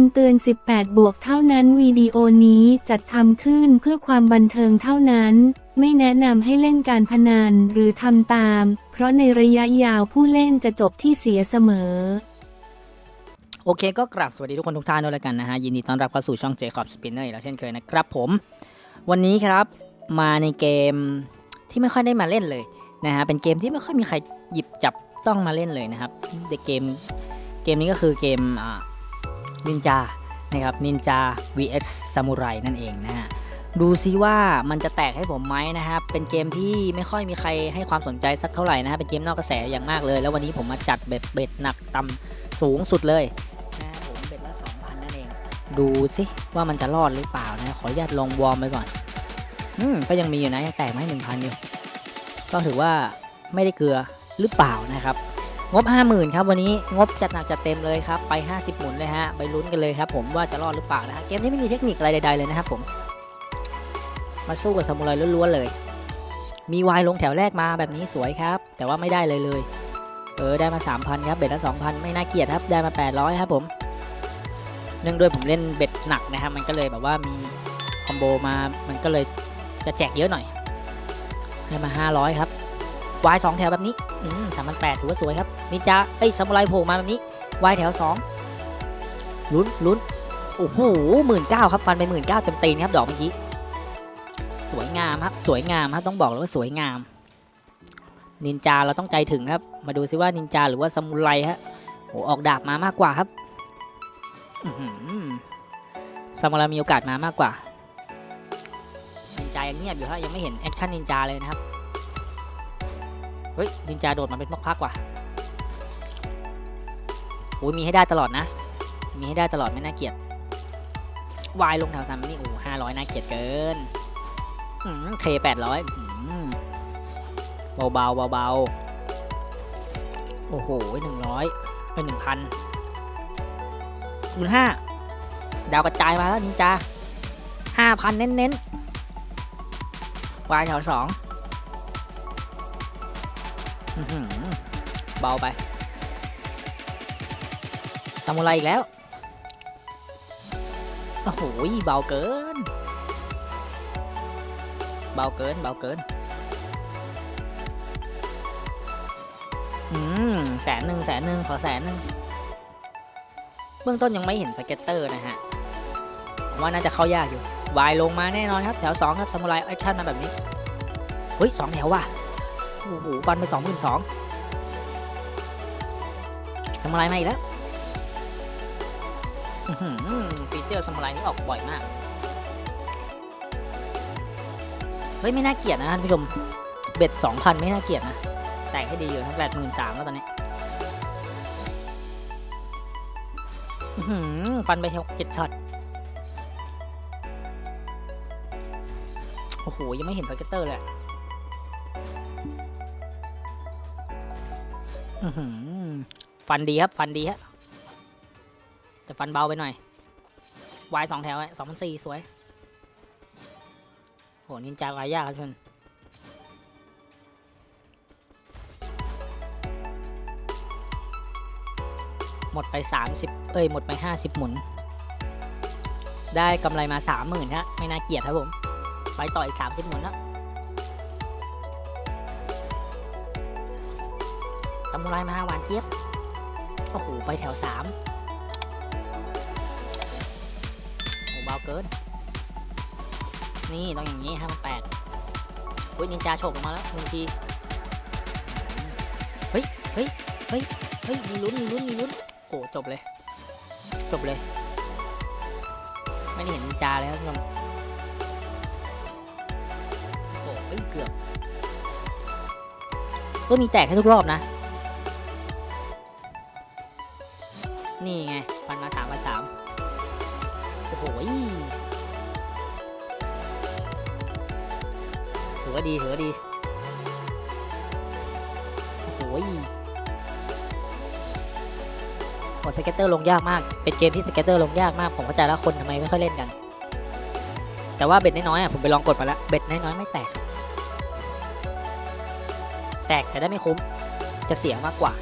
ำเตือน 18 บวกเท่านั้นวิดีโอนี้จัดทำขึ้นเพื่อความบันเทิงเท่านั้น ไม่แนะนำให้เล่นการพนันหรือทำตาม เพราะในระยะยาวผู้เล่นจะจบที่เสียเสมอ โอเคก็กราบสวัสดีทุกคนทุกท่านด้วยแล้วกันนะฮะ ยินดีต้อนรับเข้าสู่ช่องเจคอบสปินเนอร์แล้วเช่นเคยนะครับผม วันนี้ครับมาในเกมที่ไม่ค่อยได้มาเล่นเลยนะฮะเป็นเกมที่ไม่ค่อยมีใครหยิบจับต้องมาเล่นเลยนะครับเกมเกมนี้ก็คือเกมอ่า นินจานะครับนินจา vs ซามูไรนั่นเองนะฮะดูซิว่ามันจะแตกให้ผมไหมนะครับ เป็นเกมที่ไม่ค่อยมีใครให้ความสนใจสักเท่าไหร่นะฮะเป็นเกมนอกกระแสอย่างมากเลย แล้ววันนี้ผมมาจัดเบ็ดเบ็ดหนักต่ำสูงสุดเลยนะผมเบ็ดละ2,000นั่นเอง ดูสิว่ามันจะรอดหรือเปล่านะขออนุญาตลองวอร์มไปก่อนอืมก็ยังมีอยู่นะยังแตกมาให้1,000อยู่ก็ถือว่าไม่ได้เกลือหรือเปล่านะครับ งบ 50,000ครับวันนี้งบจัดหนักจัดเต็มเลยครับไป 50 หมุนเลยฮะไปลุ้นกันเลยครับผมว่าจะรอดหรือเปล่านะฮะเกมนี้ไม่มีเทคนิคอะไรใดๆเลยนะครับผม มาสู้กับซามูไรล้วนๆเลย มีวายลงแถวแรกมาแบบนี้สวยครับ แต่ว่าไม่ได้เลยเลยเออได้มา 3,000 ครับเบ็ดละ2,000 ไม่น่าเกลียดครับได้มา 800 ครับผมเนื่องด้วยผมเล่นเบ็ดหนักนะครับมันก็เลยแบบว่ามีคอมโบมามันก็เลยจะแจกเยอะหน่อยได้มา 500 ครับ วายสองแถวแบบนี้สามพันแปดถือว่าสวยครับนินจาเอ้ยซามูไรโผล่มาแบบนี้วายแถวสองลุ้นลุ้นโอ้โหหมื่นเก้าครับฟันไปหมื่นเก้าเต็มตีนครับดอกเมื่อกี้สวยงามครับสวยงามครับต้องบอกเลยว่าสวยงาม นินจาเราต้องใจถึงครับ มาดูซิว่านินจาหรือว่าซามูไรฮะโอ้ออกดาบมามากกว่าครับอื้อหือซามูไรมีโอกาสมามากกว่านินจายังเงียบอยู่ครับยังไม่เห็นแอคชั่นนินจาเลยนะครับ เฮ้ยนินจาโดดมาเป็นพักๆว่ะโอ้ยมีให้ได้ตลอดนะ มีให้ได้ตลอดไม่น่าเกลียดวายลงแถวซ้ำนี่โอ้ห้าร้อยน่าเกลียดเกินเคแปดร้อยเบาเบาเบาเบาโอ้โหหนึ่งร้อยเป็นหนึ่งพันหมื่นห้าดาวกระจายมาแล้วนินจาห้าพันเน้นๆวายแถวสอง เบาไปซามูไรอีกแล้ว โอ้โหเบาเกิน เบาเกิน เบาเกิน อืมแสนหนึ่งแสนหนึ่งขอแสนหนึ่งเบื้องต้นยังไม่เห็นสเก็ตเตอร์นะฮะ ว่าน่าจะเข้ายากอยู่ วายลงมาแน่นอนครับ แถวสองครับซามูไรแอคชั่นมาแบบนี้ เฮ้ยสองแถวว่ะ โอ้โหฟันไปสองหมื่นสองทำอะไรมาอีกแล้วฟีเจอร์สมุไรนี่ออกบ่อยมาก เฮ้ย ไม่น่าเกลียดนะท่านผู้ชม เบ็ดสองพันไม่น่าเกลียดนะ แต่ให้ดีอยู่ทั้งแปดหมื่นสามแล้วตอนนี้ฟันไปเจ็ดช็อต โอ้โห ยังไม่เห็นสเก็ตเตอร์เลย ฟันดีครับ ฟันดีฮะแต่ฟันเบาไปหน่อยวายสองแถวสองพันสี่สวยโหนินจาวายยากครับทุนหมดไปสามสิบเอ้ย หมดไปห้าสิบหมุน ได้กำไรมาสามหมื่นฮะ ไม่น่าเกลียดครับผม ไปต่ออีกสามสิบหมุนนะซามูไรมาหวานเจี๊ยบโอ้โหไปแถวสามโอ้เบาเกิน นี่ต้องอย่างนี้ห้ามันแปดเฮ้ยนินจาโฉบออกมาแล้วหนึ่งที เฮ้ย เฮ้ย เฮ้ย เฮ้ย มีลุ้น มีลุ้น มีลุ้น โอ้จบเลย จบเลย ไม่ได้เห็นนินจาเลยครับทุกคนโอ้เฮ้ยเกือบ ก็มีแตกให้ทุกรอบนะ โหยโหสเก็ตเตอร์ลงยากมาก เป็นเกมที่สเก็ตเตอร์ลงยากมาก ผมเข้าใจแล้วคนทำไมไม่ค่อยเล่นกัน แต่ว่าเบ็ดน้อยๆอะผมไปลองกดมาแล้ว เบ็ดน้อยๆไม่แตก แตกแต่ได้ไม่คุ้ม จะเสียมากกว่า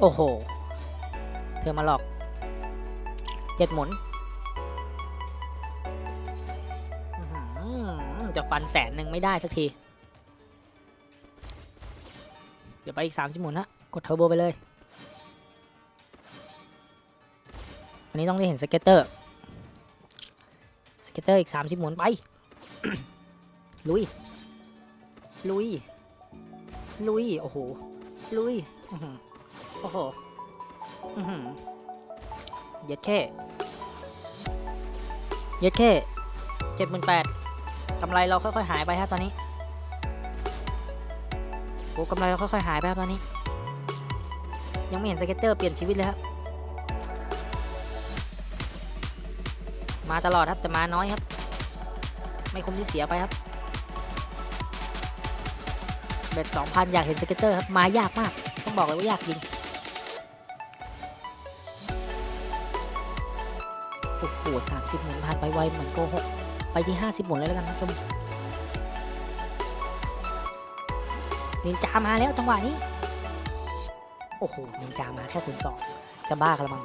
โอ้โห เธอมาหลอกเจ็ดหมุน จะฟันแสนหนึ่งไม่ได้สักที เดี๋ยวไปอีกสามสิบหมุนฮะ กดเทอร์โบไปเลยอันนี้ต้องได้เห็นสเก็ตเตอร์ สเก็ตเตอร์อีกสามสิบหมุนไป ลุย ลุย ลุย โอ้โห ลุย โอ้โหอือหือเย็ดแค่เย็ดแค่เจ็ดหมื่นแปด กำไรเราค่อยๆหายไปครับตอนนี้โอ้กำไรเราค่อยๆหายไปครับตอนนี้ ยังไม่เห็นสเก็ตเตอร์เปลี่ยนชีวิตเลยครับ มาตลอดครับแต่มาน้อยครับ ไม่คุ้มที่เสียไปครับเบ็ดสองพันอยากเห็นสเก็ตเตอร์ครับมายากมาก ต้องบอกเลยว่ายากจริงโอ้โหสามสิบหมุนผ่านไปไวเหมือนโกหก ไปที่ห้าสิบหมุนเลยแล้วกันท่านผู้ชมนินจามาแล้วจังหวะนี้ โอ้โหนินจามาแค่คูณสองจะบ้ากันละมั้ง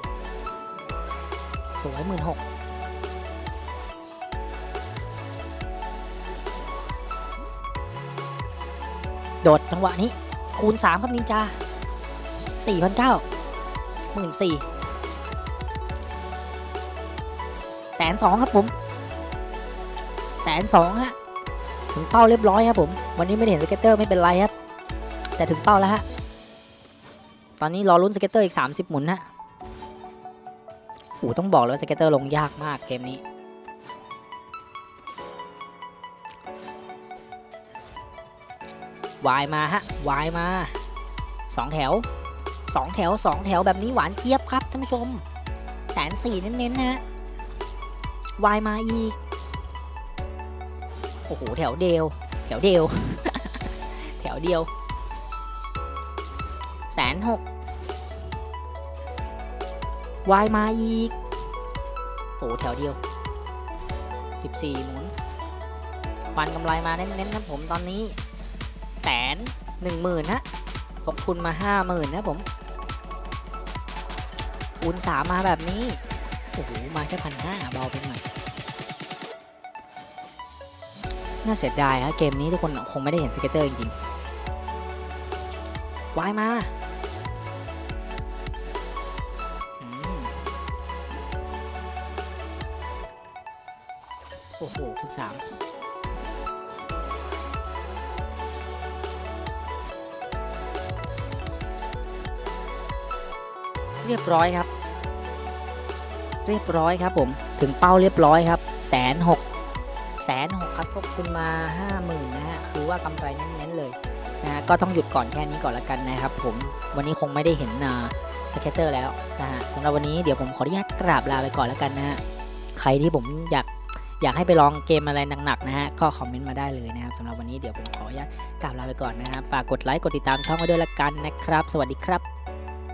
สวยหมื่นหกโดดจังหวะนี้ คูณสามครับนินจาสี่พันเก้าหมื่นสี่แสนสองครับผม แสนสองฮะ ถึงเป้าเรียบร้อยครับผม วันนี้ไม่เห็นสเก็ตเตอร์ไม่เป็นไรครับ แต่ถึงเป้าแล้วฮะ ตอนนี้รอลุ้นสเก็ตเตอร์อีก 30 หมุนฮะโอ้ต้องบอกเลยว่าสเก็ตเตอร์ลงยากมากเกมนี้ วายมาฮะ วายมาสองแถวสองแถวสองแถวแบบนี้หวานเจี๊ยบครับท่านผู้ชมแสนสี่เน้นๆนะฮะวายมาอีก โอ้โหแถวเดียว แถวเดียว แถวเดียวแสนหกวายมาอีกโอ้โหแถวเดียวสิบสี่หมุนฟันกำไรมาเน้นๆนะผมตอนนี้แสนหนึ่งหมื่นฮะตกทุนมาห้าหมื่นนะผมคูณสามมาแบบนี้ โอ้โห มาแค่พันห้าเบาไปหน่อย น่าเสียดายฮะเกมนี้ทุกคนคงไม่ได้เห็นสเก็ตเตอร์จริงๆวายมาโอ้โหคุณสามเรียบร้อยครับ เรียบร้อยครับผม ถึงเป้าเรียบร้อยครับแสนหก ครับพวกคุณมาห้าหมื่นนะฮะคือว่ากำไรเน้นๆเลยนะฮะก็ต้องหยุดก่อนแค่นี้ก่อนละกันนะครับผมวันนี้คงไม่ได้เห็นสเก็ตเตอร์แล้วนะฮะสำหรับวันนี้เดี๋ยวผมขออนุญาตกราบลาไปก่อนล้วกันนะฮะใครที่ผมอยากอยากให้ไปลองเกมอะไรหนักๆนะฮะ ก็คอมเมนต์มาได้เลยนะครับสำหรับวันนี้เดี๋ยวผมขออนุญาตกราบลาไปก่อนนะครับ ฝากกดไลค์ กดติดตามช่องไว้ด้วยละกันนะครับ สวัสดีครับ